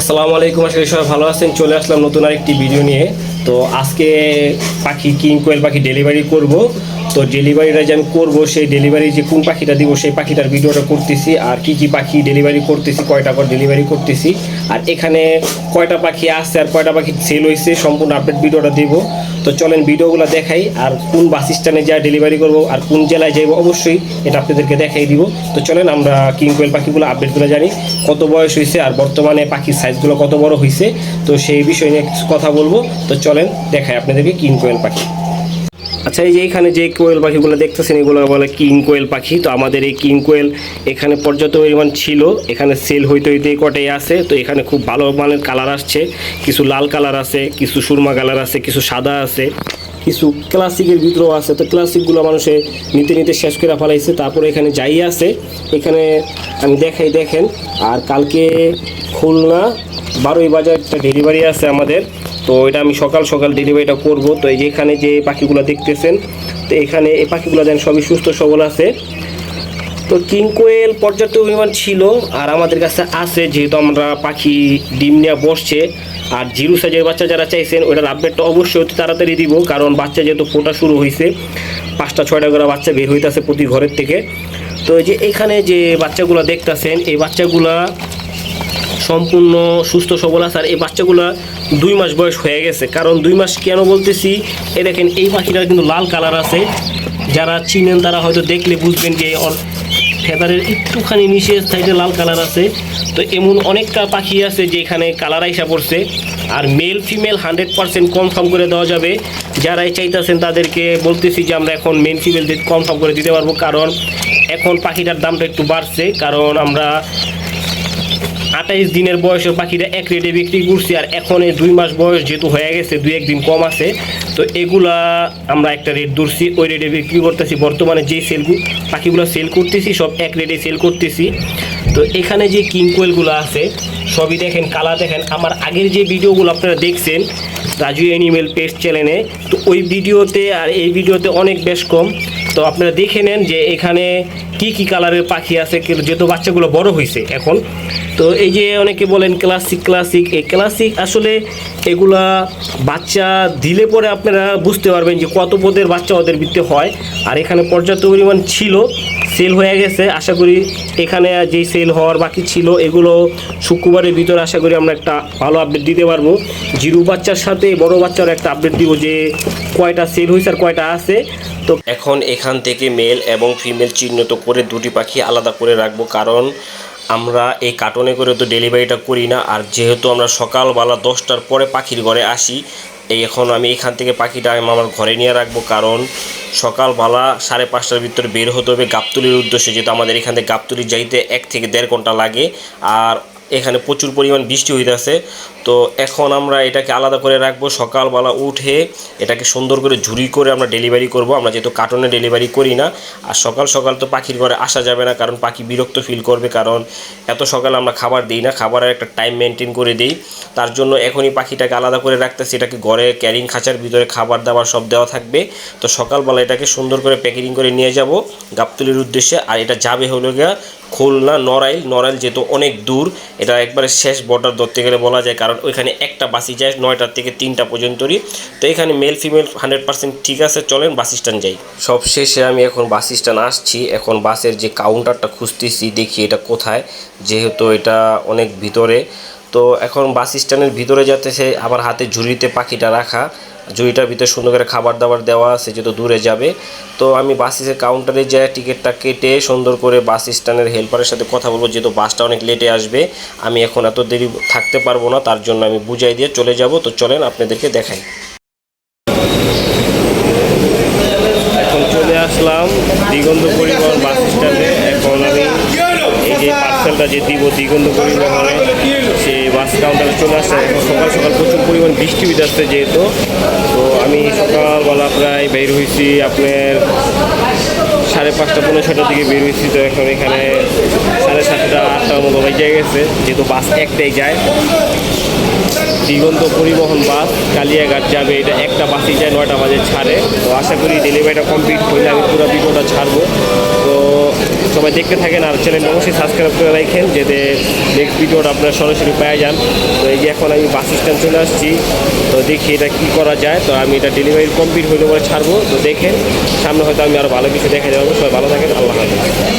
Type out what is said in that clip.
আসসালামু আলাইকুম করি সবাই ভালো আছেন। চলে আসলাম নতুন আরেকটি ভিডিও নিয়ে। তো আজকে পাখি কিং কোয়েল পাখি ডেলিভারি করব। তো ডেলিভারিটা যে আমি করব, সেই ডেলিভারি যে কোন পাখিটা দিব, সেই পাখিটার ভিডিওটা করতেছি। আর কি কি পাখি ডেলিভারি করতেছি, কয়টা করে ডেলিভারি করতেছি। আর এখানে কয়টা পাখি আসছে আর কয়টা পাখি সেল হয়েছে সম্পূর্ণ আপডেট ভিডিওটা দেব। তো চলেন ভিডিওগুলো দেখাই, আর কোন বাস স্ট্যান্ডে যা ডেলিভারি করব আর কোন জেলায় যাইব অবশ্যই এটা আপনাদেরকে দেখাই দিব। তো চলেন আমরা কিং কোয়েল পাখিগুলো আপডেটগুলো জানি, কত বয়স হয়েছে আর বর্তমানে পাখির সাইজগুলো কত বড় হয়েছে তো সেই বিষয় নিয়ে কিছু কথা বলব। তো চলেন দেখাই আপনাদেরকে কিং কোয়েল পাখি। আচ্ছা এই যে এখানে যে কোয়েল পাখিগুলো দেখতেছেন, এগুলো বলে কিং কোয়েল পাখি। তো আমাদের এই কিং কোয়েল এখানে পর্যাপ্ত পরিমাণ ছিল। এখানে সেল হইতে হইতে কটাই আছে। তো এখানে খুব ভালো মানের কালার আসছে। কিছু লাল কালার আছে, কিছু সুরমা কালার আছে, কিছু সাদা আছে, কিছু ক্লাসিকের ভিতরেও আছে। তো ক্লাসিকগুলো মানুষে নিতে নিতে শেষ করে ফেলাইছে। তারপরে এখানে যাই আছে। এখানে আমি দেখাই, দেখেন। আর কালকে খুলনা বারোই বাজার একটা ডেলিভারি আছে আমাদের। তো এটা আমি সকাল সকাল ডেলিভারিটা করব। তো এই যে এখানে যে পাখিগুলো দেখতেছেন, তো এখানে এই পাখিগুলো দেন সবই সুস্থ সবল আছে। তো কিং কোয়েল পর্যাপ্ত পরিমাণ ছিল, আর আমাদের কাছে আছে, যেহেতু আমরা পাখি ডিম নিয়ে বসছে, আর জিরো সাইজের বাচ্চা যারা চাইছেন, ওটার আপডেটটা অবশ্যই অতি তাড়াতাড়ি দিব, কারণ বাচ্চা যেহেতু ফোটা শুরু হয়েছে পাঁচটা, ছয়টা করে বাচ্চা বের হইতেছে প্রতি ঘরের থেকে। তো এই যে এখানে যে বাচ্চাগুলো দেখতেছেন, এই বাচ্চাগুলা সম্পূর্ণ সুস্থ, সবল আছে। আর এই বাচ্চাগুলো দুই মাস বয়স হয়ে গেছে। কারণ দুই মাস কেন বলতেছি এ দেখেন, এই পাখিটার কিন্তু লাল কালার আছে। যারা চিনেন তারা হয়তো দেখলে বুঝবেন যে ফেদারের একটুখানি নিচে সাইডে লাল কালার আছে। তো এমন অনেকটা পাখি আছে যে এখানে কালার আইসা পড়ছে। আর male female hundred percent confirm করে দেওয়া যাবে। যারাই চাইতেছেন তাদেরকে বলতেছি যে আমরা এখন মেল ফিমেল কনফার্ম করে দিতে পারব। কারণ এখন পাখিটার দামটা একটু বাড়ছে। কারণ আমরা আঠাইশ দিনের বয়সের পাখিটা এক রেটে বিক্রি করছি আর এখন এই দুই মাস বয়স যেহেতু হয়ে গেছে, দুই একদিন কম আছে, তো এগুলা আমরা একটা রেট ধরছি, ওই রেটে বিক্রি করতেছি। বর্তমানে যে সেল পাখিগুলো সেল করতেছি, সব এক রেটে সেল করতেছি। তো এখানে যে কিং কোয়েলগুলো আছে, সবই দেখেন, কালার দেখেন। আমার আগের যে ভিডিওগুলো আপনারা দেখছেন, রাজু অ্যানিমেল পেস্ট চ্যানেলে তো ওই ভিডিওতে আর এই ভিডিওতে অনেক বেশ কম। তো আপনারা দেখে নেন যে এখানে কি কি কালারের পাখি আছে যেহেতু বাচ্চাগুলো বড় হয়েছে এখন। তো এই যে অনেকে বলেন ক্লাসিক ক্লাসিক এই ক্লাসিক আসলে এগুলা বাচ্চা দিলে পরে আপনারা বুঝতে পারবেন যে কত পদের বাচ্চা ওদের ভিত্তি হয়। আর এখানে পর্যাপ্ত পরিমাণ ছিল সেল হয়ে গেছে। আশা করি এখানে যেই সেল হওয়ার বাকি ছিল, এগুলো শুক্রবারের ভিতরে আশা করি আমরা একটা ভালো আপডেট দিতে পারব। জিরু বাচ্চার সাথে বড় বাচ্চার একটা আপডেট দিব যে কয়টা সেল হয়েছে আর কয়টা আছে। তো এখন এখান থেকে মেল এবং ফিমেল চিহ্নিত করে দুটি পাখি আলাদা করে রাখব। কারণ আমরা এই কার্টনে করে তো ডেলিভারিটা করি না। আর যেহেতু আমরা সকালবেলা দশটার পরে পাখির ঘরে আসি, এই এখন আমি এখান থেকে পাখিটা আমি আমার ঘরে নিয়ে রাখব। কারণ সকালবেলা সাড়ে পাঁচটার ভিতরে বের হতে হবে গাবতলির উদ্দেশ্যে, যেহেতু আমাদের এখান থেকে গাবতলি যাইতে এক থেকে দেড় ঘণ্টা লাগে। আর এখানে প্রচুর পরিমাণ বৃষ্টি হইতেছে। তো এখন আমরা এটাকে আলাদা করে রাখব। সকালবেলা উঠে এটাকে সুন্দর করে ঝুরি করে আমরা ডেলিভারি করব। আমরা যেহেতু কার্টনে ডেলিভারি করি না, আর সকাল সকাল তো পাখির ঘরে আসা যাবে না, কারণ পাখি বিরক্ত ফিল করবে, কারণ এত সকালে আমরা খাবার দিই না, খাবারের একটা টাইম মেনটেন করে দিই। তার জন্য এখনই পাখিটাকে আলাদা করে রাখতেছি। এটাকে ঘরে ক্যারিং খাঁচার ভিতরে খাবার দাবার সব দেওয়া থাকবে। তো সকালবেলা এটাকে সুন্দর করে প্যাকেটিং করে নিয়ে যাব গাবতলির উদ্দেশ্যে। আর এটা যাবে হলো গিয়া খুলনা, নড়াইল নড়াইল যেহেতু অনেক দূর, এটা একবারে শেষ বর্ডার ধরতে গেলে বলা যায়, কারণ ওইখানে একটা বাসি যায় নয়টার থেকে তিনটা পর্যন্তই তো এখানে মেল ফিমেল হান্ড্রেড পার্সেন্ট ঠিক আছে, চলেন বাস স্ট্যান্ড যাই। সব শেষে আমি এখন বাস স্ট্যান্ড আসছি, এখন বাসের যে কাউন্টারটা খুঁজতেছি, দেখি এটা কোথায়, যেহেতু এটা অনেক ভিতরে। তো এখন বাস স্ট্যান্ডের ভিতরে যাতেছে আবার হাতে ঝুড়িতে পাখিটা রাখা। ঝুড়িটার ভিতরে সুন্দর করে খাবার দাবার দেওয়া আছে, যেহেতু দূরে যাবে। তো আমি বাসের কাউন্টারে যাই, টিকিটটা কেটে সুন্দর করে বাস স্ট্যান্ডের হেল্পারের সাথে কথা বলব, যেহেতু বাসটা অনেক লেটে আসবে। আমি এখন এত দেরি থাকতে পারব না, তার জন্য আমি বুঝাই দিয়ে চলে যাব। তো চলেন আপনাদেরকে দেখাই। এখন চলে আসলাম দিগন্ত পরিবহন বাস স্ট্যান্ডে। এখন আমি এই যে পার্সেলটা যে দিব দিগন্ত পরিবহনে সেই বাস কাউন্টারে চলে আসছে সকাল সকাল প্রচুর পরিমাণ বৃষ্টি যাচ্ছে যেহেতু। তো আমি সকালবেলা প্রায় বের হয়েছি আপনার সাড়ে পাঁচটা পনেরো ছটার দিকে বের হয়েছি। তো এখন এখানে সাড়ে সাতটা আটটার মতো বেজে গেছে। যেহেতু বাস একটাই যায়। দিগন্ত পরিবহন বাস, কালিয়াঘাট যাবে। এটা একটা বাসই যায়, নয়টা বাজে ছাড়ে। তো আশা করি ডেলিভারিটা কমপ্লিট হলে আমি পুরো ভিডিওটা ছাড়বো। তো সবাই দেখতে থাকেন আর চ্যানেল অবশ্যই সাবস্ক্রাইব করে রাখেন যাতে নেক্সট ভিডিওটা আপনার সরাসরি পেয়ে যান। তো এই যে এখন আমি বাস স্ট্যান্ড চলে আসছি। তো দেখি এটা কী করা যায়। তো আমি এটা ডেলিভারি কমপ্লিট হইলে পরে ছাড়বো। তো দেখেন, সামনে হয়তো আমি আরও ভালো কিছু দেখা যাব। সবাই ভালো থাকেন। আল্লাহ হাফিজ।